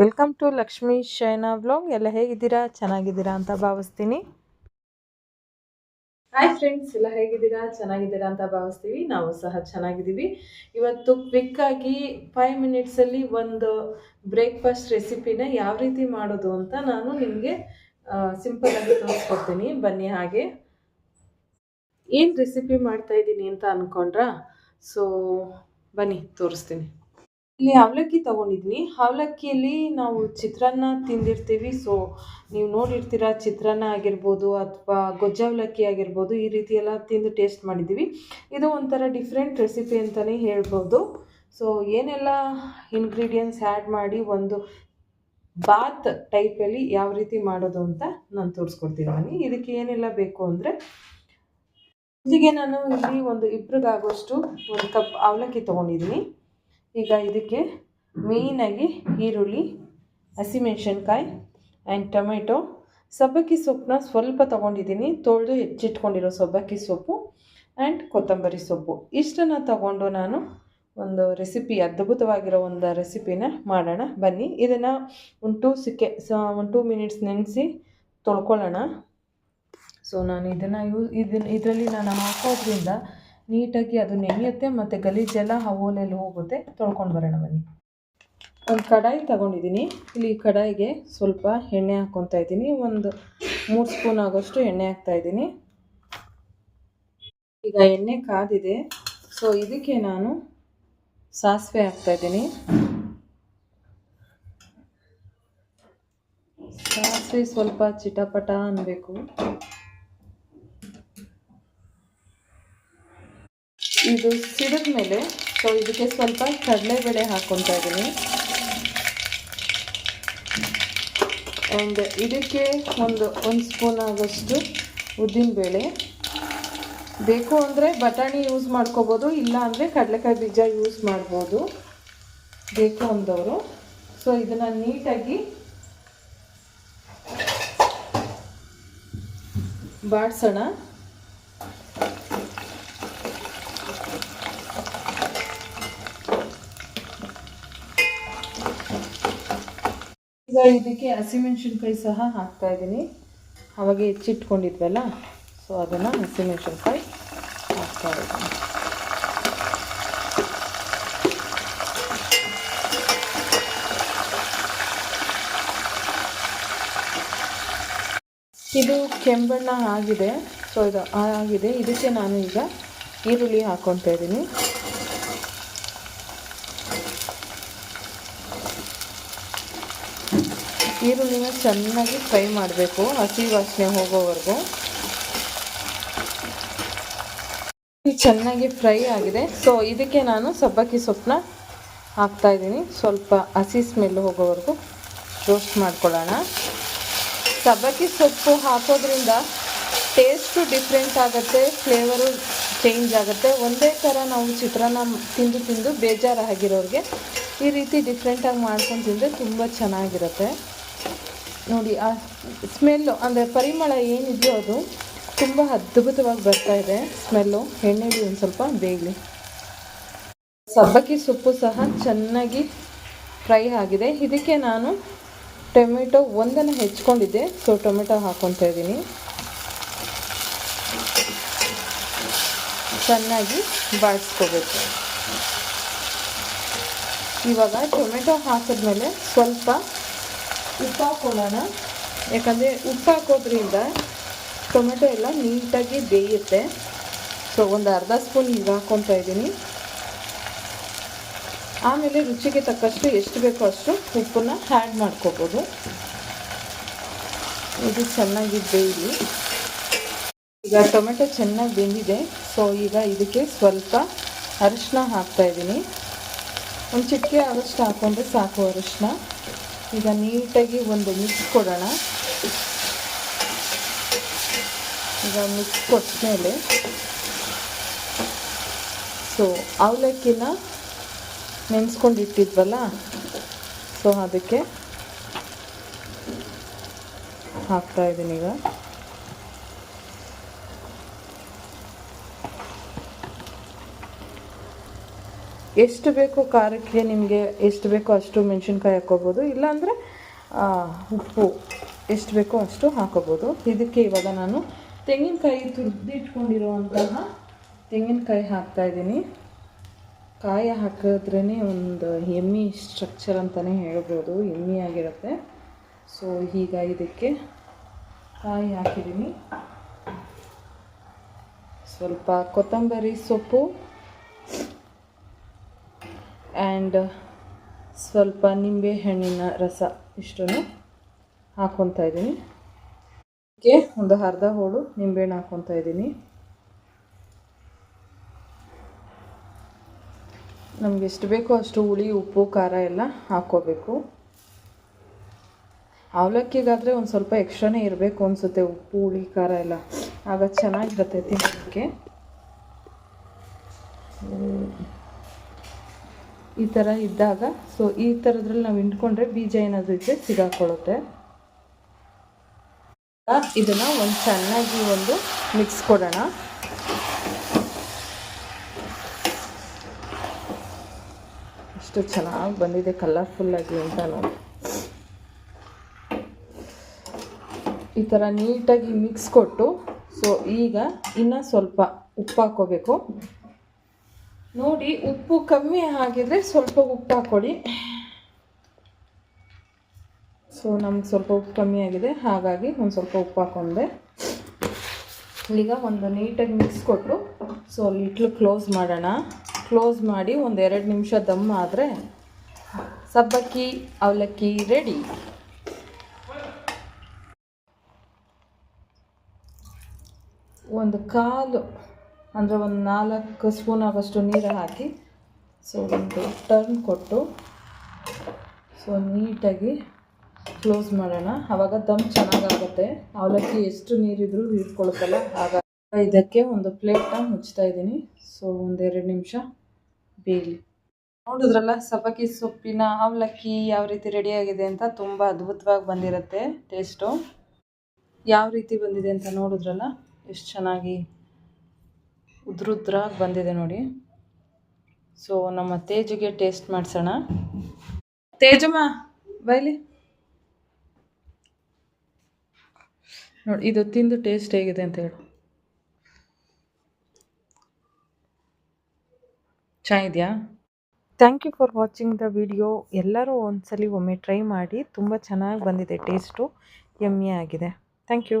Welcome to Lakshmi Shaina blog ಎಲ್ಲ ಹೇಗಿದ್ದೀರಾ? ಚೆನ್ನಾಗಿದ್ದೀರಾ ಅಂತ ಭಾವಿಸ್ತೀನಿ. ಹಾಯ್ ಫ್ರೆಂಡ್ಸ್ ಎಲ್ಲ ಹೇಗಿದ್ದೀರಾ? ಚೆನ್ನಾಗಿದ್ದೀರಾ ಅಂತ ಭಾವಿಸ್ತೀವಿ. ನಾವು ಸಹ ಚೆನ್ನಾಗಿದ್ದೀವಿ. ಇವತ್ತು ಕ್ವಿಕ್ಕಾಗಿ ಫೈವ್ ಮಿನಿಟ್ಸಲ್ಲಿ ಒಂದು ಬ್ರೇಕ್ಫಾಸ್ಟ್ ರೆಸಿಪಿನ ಯಾವ ರೀತಿ ಮಾಡೋದು ಅಂತ ನಾನು ನಿಮಗೆ ಸಿಂಪಲ್ ಆಗಿ ತೋರಿಸ್ಕೊಡ್ತೀನಿ. ಬನ್ನಿ ಹಾಗೆ. ಏನು ರೆಸಿಪಿ ಮಾಡ್ತಾ ಇದ್ದೀನಿ ಅಂತ ಅಂದ್ಕೊಂಡ್ರಾ ಸೊ ಬನ್ನಿ, ತೋರಿಸ್ತೀನಿ. ಇಲ್ಲಿ ಅವಲಕ್ಕಿ ತೊಗೊಂಡಿದ್ದೀನಿ ಅವಲಕ್ಕಿಯಲ್ಲಿ ನಾವು ಚಿತ್ರಾನ್ನ ತಿಂದಿರ್ತೀವಿ. ಸೊ ನೀವು ನೋಡಿರ್ತೀರ, ಚಿತ್ರಾನ್ನ ಆಗಿರ್ಬೋದು ಅಥವಾ ಗೊಜ್ಜ ಅವಲಕ್ಕಿ ಆಗಿರ್ಬೋದು, ಈ ರೀತಿ ಎಲ್ಲ ತಿಂದು ಟೇಸ್ಟ್ ಮಾಡಿದ್ದೀವಿ. ಇದು ಒಂಥರ ಡಿಫ್ರೆಂಟ್ ರೆಸಿಪಿ ಅಂತಲೇ ಹೇಳ್ಬೋದು. ಸೊ ಏನೆಲ್ಲ ಇಂಗ್ರೀಡಿಯೆಂಟ್ಸ್ ಆ್ಯಡ್ ಮಾಡಿ ಒಂದು ಬಾತ್ ಟೈಪಲ್ಲಿ ಯಾವ ರೀತಿ ಮಾಡೋದು ಅಂತ ನಾನು ತೋರಿಸ್ಕೊಡ್ತೀನಿ ಬನ್ನಿ ಇದಕ್ಕೆ ಏನೆಲ್ಲ ಬೇಕು ಅಂದರೆ ಇದಕ್ಕೆ ನಾನು ಇಲ್ಲಿ ಒಂದು ಇಬ್ಬರಿಗಾಗುವಷ್ಟು ಒಂದು ಕಪ್ ಅವಲಕ್ಕಿ ತೊಗೊಂಡಿದ್ದೀನಿ. ಈಗ ಇದಕ್ಕೆ ಮೇಯ್ನಾಗಿ ಈರುಳ್ಳಿ ಹಸಿಮೆಣ್ಸಿನ್ಕಾಯಿ ಆ್ಯಂಡ್ ಟೊಮೆಟೊ ಸಬ್ಬಕ್ಕಿ ಸೊಪ್ಪನ್ನ ಸ್ವಲ್ಪ ತೊಗೊಂಡಿದ್ದೀನಿ. ತೊಳೆದು ಹೆಚ್ಚಿಟ್ಕೊಂಡಿರೋ ಸಬ್ಬಕ್ಕಿ ಸೊಪ್ಪು ಆ್ಯಂಡ್ ಕೊತ್ತಂಬರಿ ಸೊಪ್ಪು. ಇಷ್ಟನ್ನು ತಗೊಂಡು ನಾನು ಒಂದು ರೆಸಿಪಿ ಅದ್ಭುತವಾಗಿರೋ ಒಂದು ರೆಸಿಪಿನ ಮಾಡೋಣ. ಬನ್ನಿ. ಇದನ್ನು ಒಂದು ಟೂ ಸಿಕ್ಕೆ ಒಂದು ಟೂ ಮಿನಿಟ್ಸ್ ನೆನೆಸಿ ತೊಳ್ಕೊಳ್ಳೋಣ. ಸೊ ನಾನು ಇದನ್ನು ಯೂಸ್ ಇದನ್ನು ಇದರಲ್ಲಿ ನಾನು ಹಾಕೋದ್ರಿಂದ ನೀಟಾಗಿ ಅದು ನೆನೆಯುತ್ತೆ ಮತ್ತು ಗಲೀಜೆಲ್ಲ ಆ ಓಲೆಯಲ್ಲಿ ಹೋಗುತ್ತೆ. ತೊಳ್ಕೊಂಡು ಬರೋಣ ಬನ್ನಿ. ಒಂದು ಕಡಾಯಿ ತಗೊಂಡಿದ್ದೀನಿ. ಇಲ್ಲಿ ಕಡಾಯಿಗೆ ಸ್ವಲ್ಪ ಎಣ್ಣೆ ಹಾಕ್ಕೊತಾ ಇದ್ದೀನಿ. ಒಂದು ಮೂರು ಸ್ಪೂನ್ ಆಗೋಷ್ಟು ಎಣ್ಣೆ ಹಾಕ್ತಾ ಇದ್ದೀನಿ. ಈಗ ಎಣ್ಣೆ ಕಾದಿದೆ. ಸೊ ಇದಕ್ಕೆ ನಾನು ಸಾಸಿವೆ ಹಾಕ್ತಾ ಇದ್ದೀನಿ. ಸಾಸಿವೆ ಸ್ವಲ್ಪ ಚಿಟಪಟ ಅನ್ನಬೇಕು ಇದು ಸಿಡಿದ ಮೇಲೆ ಸೊ ಇದಕ್ಕೆ ಸ್ವಲ್ಪ ಕಡಲೆಬೇಳೆ ಹಾಕ್ಕೊತಾ ಇದ್ದೀನಿ. ಆ್ಯಂಡ್ ಇದಕ್ಕೆ ಒಂದು ಒಂದು ಸ್ಪೂನ್ ಆದಷ್ಟು ಉದ್ದಿನ ಬೇಳೆ ಬೇಕು ಅಂದರೆ ಬಟಾಣಿ ಯೂಸ್ ಮಾಡ್ಕೋಬೋದು, ಇಲ್ಲ ಅಂದರೆ ಕಡಲೆಕಾಯಿ ಬೀಜ ಯೂಸ್ ಮಾಡ್ಬೋದು. ಬೇಕು ಅಂದವರು. ಸೊ ಇದನ್ನು ನೀಟಾಗಿ ಬಾಡಿಸೋಣ. ಈಗ ಇದಕ್ಕೆ ಹಸಿಮೆಣ್ಸಿನ್ಕಾಯಿ ಸಹ ಹಾಕ್ತಾ ಇದ್ದೀನಿ. ಅವಾಗ ಹೆಚ್ಚಿಟ್ಕೊಂಡಿದ್ವಲ್ಲ ಸೊ ಅದನ್ನು ಹಸಿಮೆಣ್ಸಿನ್ಕಾಯಿ ಹಾಕ್ತಾ ಇದ್ದೀನಿ. ಇದು ಕೆಂಬಣ್ಣ ಆಗಿದೆ ಸೊ ಇದು ಆಗಿದೆ. ಇದಕ್ಕೆ ನಾನು ಈಗ ಈರುಳ್ಳಿ ಹಾಕ್ಕೊತಾ ಇದ್ದೀನಿ. ಈರುಳ್ಳಿನ ಚೆನ್ನಾಗಿ ಫ್ರೈ ಮಾಡಬೇಕು, ಹಸಿ ವಾಸನೆ ಹೋಗೋವರೆಗೂ. ಚೆನ್ನಾಗಿ ಫ್ರೈ ಆಗಿದೆ. ಸೊ ಇದಕ್ಕೆ ನಾನು ಸಬ್ಬಕ್ಕಿ ಸೊಪ್ಪನ್ನ ಹಾಕ್ತಾ ಇದ್ದೀನಿ. ಸ್ವಲ್ಪ ಹಸಿ ಸ್ಮೆಲ್ ಹೋಗೋವರೆಗೂ ರೋಸ್ಟ್ ಮಾಡ್ಕೊಳ್ಳೋಣ. ಸಬ್ಬಕ್ಕಿ ಸೊಪ್ಪು ಹಾಕೋದ್ರಿಂದ ಟೇಸ್ಟು ಡಿಫ್ರೆಂಟ್ ಆಗುತ್ತೆ ಫ್ಲೇವರು ಚೇಂಜ್ ಆಗುತ್ತೆ. ಒಂದೇ ಥರ ನಾವು ಚಿತ್ರಾನ್ನ ತಿಂದು ತಿಂದು ಬೇಜಾರಾಗಿರೋರಿಗೆ ಈ ರೀತಿ ಡಿಫ್ರೆಂಟಾಗಿ ಮಾಡ್ಕೊಂಡು ತಿಂದರೆ ತುಂಬ ಚೆನ್ನಾಗಿರುತ್ತೆ. ನೋಡಿ, ಆ ಸ್ಮೆಲ್ಲು ಅಂದರೆ ಪರಿಮಳ ಏನಿದೆಯೋ ಅದು ತುಂಬ ಅದ್ಭುತವಾಗಿ ಬರ್ತಾ ಇದೆ. ಸ್ಮೆಲ್ಲು ಎಣ್ಣೆಲಿ ಒಂದು ಸ್ವಲ್ಪ ಬೇಗಲಿ ಸಬ್ಬಕ್ಕಿ ಸೊಪ್ಪು ಸಹ ಚೆನ್ನಾಗಿ ಫ್ರೈ ಆಗಿದೆ. ಇದಕ್ಕೆ ನಾನು ಟೊಮೆಟೊ ಒಂದನ್ನು ಹೆಚ್ಕೊಂಡಿದ್ದೆ. ಸೊ ಟೊಮೆಟೊ ಹಾಕ್ಕೊತಾ ಇದ್ದೀನಿ. ಚೆನ್ನಾಗಿ ಬಾಡಿಸ್ಕೋಬೇಕು ಇವಾಗ ಟೊಮೆಟೊ ಹಾಕಿದ್ಮೇಲೆ ಸ್ವಲ್ಪ ಉಪ್ಪು ಹಾಕೊಳ್ಳೋಣ ಯಾಕಂದರೆ ಉಪ್ಪು ಹಾಕೋದ್ರಿಂದ ಟೊಮೆಟೊ ಎಲ್ಲ ನೀಟಾಗಿ ಬೇಯುತ್ತೆ. ಸೊ ಒಂದು ಅರ್ಧ ಸ್ಪೂನ್ ಈಗ ಹಾಕ್ಕೊತಾ ಇದ್ದೀನಿ. ಆಮೇಲೆ ರುಚಿಗೆ ತಕ್ಕಷ್ಟು ಎಷ್ಟು ಬೇಕೋ ಅಷ್ಟು ಉಪ್ಪನ್ನು ಹ್ಯಾಡ್ ಮಾಡ್ಕೋಬೋದು. ಇದು ಚೆನ್ನಾಗಿ ಬೇಯಲಿ. ಈಗ ಟೊಮೆಟೊ ಚೆನ್ನಾಗಿ ಬೆಂದಿದೆ. ಸೊ ಈಗ ಇದಕ್ಕೆ ಸ್ವಲ್ಪ ಅರಿಶಿನ ಹಾಕ್ತಾಯಿದ್ದೀನಿ ಒಂದು ಚಿಟಿಕೆ ಅರಿಶಿನ ಹಾಕ್ಕೊಂಡ್ರೆ ಸಾಕು ಅರಿಶಿನ ಈಗ ನೀಟಾಗಿ ಒಂದು ಮಿಕ್ಸ್ ಕೊಡೋಣ. ಈಗ ಮಿಕ್ಸ್ ಕೊಟ್ಟಮೇಲೆ ಸೊ ಅವಲಕ್ಕಿನ ನೆನೆಸ್ಕೊಂಡಿಟ್ಟಿದ್ವಲ್ಲ, ಸೊ ಅದಕ್ಕೆ ಹಾಕ್ತಾಯಿದ್ದೀನಿ ಈಗ. ಎಷ್ಟು ಬೇಕೋ ಖಾರಕ್ಕೆ ನಿಮಗೆ ಎಷ್ಟು ಬೇಕೋ ಅಷ್ಟು ಮೆಣಸಿನ್ಕಾಯಿ ಹಾಕ್ಕೋಬೋದು ಇಲ್ಲಾಂದರೆ ಉಪ್ಪು ಎಷ್ಟು ಬೇಕೋ ಅಷ್ಟು ಹಾಕೋಬೋದು. ಇದಕ್ಕೆ ಇವಾಗ ನಾನು ತೆಂಗಿನಕಾಯಿ ತುರಿದಿಟ್ಕೊಂಡಿರುವಂತಹ ತೆಂಗಿನಕಾಯಿ ಹಾಕ್ತಾಯಿದ್ದೀನಿ ಕಾಯಿ ಹಾಕಿದ್ರೇ ಒಂದು ಎಮ್ಮಿ ಸ್ಟ್ರಕ್ಚರ್ ಅಂತಲೇ ಹೇಳ್ಬೋದು. ಎಮ್ಮಿ ಆಗಿರುತ್ತೆ. ಸೊ ಈಗ ಇದಕ್ಕೆ ಕಾಯಿ ಹಾಕಿದ್ದೀನಿ. ಸ್ವಲ್ಪ ಕೊತ್ತಂಬರಿ ಸೊಪ್ಪು ಆ್ಯಂಡ್ ಸ್ವಲ್ಪ ನಿಂಬೆ ಹಣ್ಣಿನ ರಸ ಇಷ್ಟನ್ನು ಹಾಕ್ಕೊತಾ ಇದ್ದೀನಿ. ಅದಕ್ಕೆ ಒಂದು ಅರ್ಧ ಹೋಳು ನಿಂಬೆಹಣ್ಣು ಹಾಕ್ಕೊತಾ ಇದ್ದೀನಿ. ನಮ್ಗೆ ಎಷ್ಟು ಬೇಕೋ ಅಷ್ಟು ಹುಳಿ, ಉಪ್ಪು, ಖಾರ ಎಲ್ಲ ಹಾಕ್ಕೋಬೇಕು ಅವಲಕ್ಕಿಗಾದರೆ ಒಂದು ಸ್ವಲ್ಪ ಎಕ್ಸ್ಟ್ರಾನೇ ಇರಬೇಕು ಅನಿಸುತ್ತೆ, ಉಪ್ಪು, ಹುಳಿ, ಖಾರ ಎಲ್ಲ. ಆಗ ಚೆನ್ನಾಗಿರುತ್ತೆ ತಿನ್ನೋದಕ್ಕೆ. ಈ ಥರ ಇದ್ದಾಗ ಸೊ ಈ ಥರದ್ರಲ್ಲಿ ನಾವು ಹಿಂಡ್ಕೊಂಡ್ರೆ ಬೀಜ ಏನಾದರೂ ಇದ್ದರೆ ಸಿಗಾಕೊಳ್ಳುತ್ತೆ. ಇದನ್ನು ಒಂದು ಚೆನ್ನಾಗಿ ಒಂದು ಮಿಕ್ಸ್ ಕೊಡೋಣ. ಎಷ್ಟು ಚೆನ್ನಾಗಿ ಬಂದಿದೆ ಕಲರ್ಫುಲ್ಲಾಗಿ ಅಂತ ನಾನು ಈ ಥರ ನೀಟಾಗಿ ಮಿಕ್ಸ್ ಕೊಟ್ಟು ಸೊ ಈಗ ಇನ್ನೂ ಸ್ವಲ್ಪ ಉಪ್ಪು ಹಾಕ್ಕೋಬೇಕು ನೋಡಿ, ಉಪ್ಪು ಕಮ್ಮಿ ಆಗಿದ್ರೆ ಸ್ವಲ್ಪ ಉಪ್ಪು ಹಾಕ್ಕೊಳ್ಳಿ ಸೊ ನಮ್ಗೆ ಸ್ವಲ್ಪ ಉಪ್ಪು ಕಮ್ಮಿ ಆಗಿದೆ. ಹಾಗಾಗಿ ಒಂದು ಸ್ವಲ್ಪ ಉಪ್ಪು ಹಾಕೊಂಡೆ. ಈಗ ಒಂದು ನೀಟಾಗಿ ಮಿಕ್ಸ್ ಕೊಟ್ಟು ಸೊ ಲಿಟ್ಲು ಕ್ಲೋಸ್ ಮಾಡೋಣ. ಕ್ಲೋಸ್ ಮಾಡಿ ಒಂದು ಎರಡು ನಿಮಿಷ ದಮ್ ಆದರೆ ಸಬ್ಬಕ್ಕಿ, ಅವಲಕ್ಕಿ ರೆಡಿ ಒಂದು ಕಾಲು ಅಂದರೆ ಒಂದು ನಾಲ್ಕು ಸ್ಪೂನ್ ಆಗೋಷ್ಟು ನೀರು ಹಾಕಿ ಸೊ ಒಂದು ಟರ್ನ್ ಕೊಟ್ಟು ಸೊ ನೀಟಾಗಿ ಕ್ಲೋಸ್ ಮಾಡೋಣ. ಆವಾಗ ದಮ್ ಚೆನ್ನಾಗಾಗುತ್ತೆ. ಅವಲಕ್ಕಿ ಎಷ್ಟು ನೀರಿದ್ರೂ ಹೀರ್ಕೊಳುತ್ತಲ್ಲ ಆಗ ಇದಕ್ಕೆ ಒಂದು ಪ್ಲೇಟ್ನ ಮುಚ್ತಾ ಇದ್ದೀನಿ. ಸೊ ಒಂದೆರಡು ನಿಮಿಷ ಬೇಯಲಿ. ನೋಡಿದ್ರಲ್ಲ, ಸಬ್ಬಕ್ಕಿ ಸೊಪ್ಪಿನ ಅವಲಕ್ಕಿ ಯಾವ ರೀತಿ ರೆಡಿಯಾಗಿದೆ ಅಂತ ತುಂಬ ಅದ್ಭುತವಾಗಿ ಬಂದಿರುತ್ತೆ ಟೇಸ್ಟು ಯಾವ ರೀತಿ ಬಂದಿದೆ ಅಂತ ನೋಡಿದ್ರಲ್ಲ, ಎಷ್ಟು ಚೆನ್ನಾಗಿ ಉದ್ರುದ್ರಾಗಿ ಬಂದಿದೆ ನೋಡಿ. ಸೊ ನಮ್ಮ ತೇಜಿಗೆ ಟೇಸ್ಟ್ ಮಾಡಿಸೋಣ. ತೇಜಮ್ಮ, ಬೈಲಿ. ನೋಡಿ, ಇದು ತಿಂದು ಟೇಸ್ಟ್ ಹೇಗಿದೆ ಅಂತ ಹೇಳು. ಚೆನ್ನಾಗಿದೆಯಾ thank you for watching the video ಎಲ್ಲರೂ ಒಂದ್ಸಲಿ ಒಮ್ಮೆ ಟ್ರೈ ಮಾಡಿ. ತುಂಬ ಚೆನ್ನಾಗಿ ಬಂದಿದೆ ಟೇಸ್ಟು ಎಮ್ಮೆ ಆಗಿದೆ ಥ್ಯಾಂಕ್ ಯು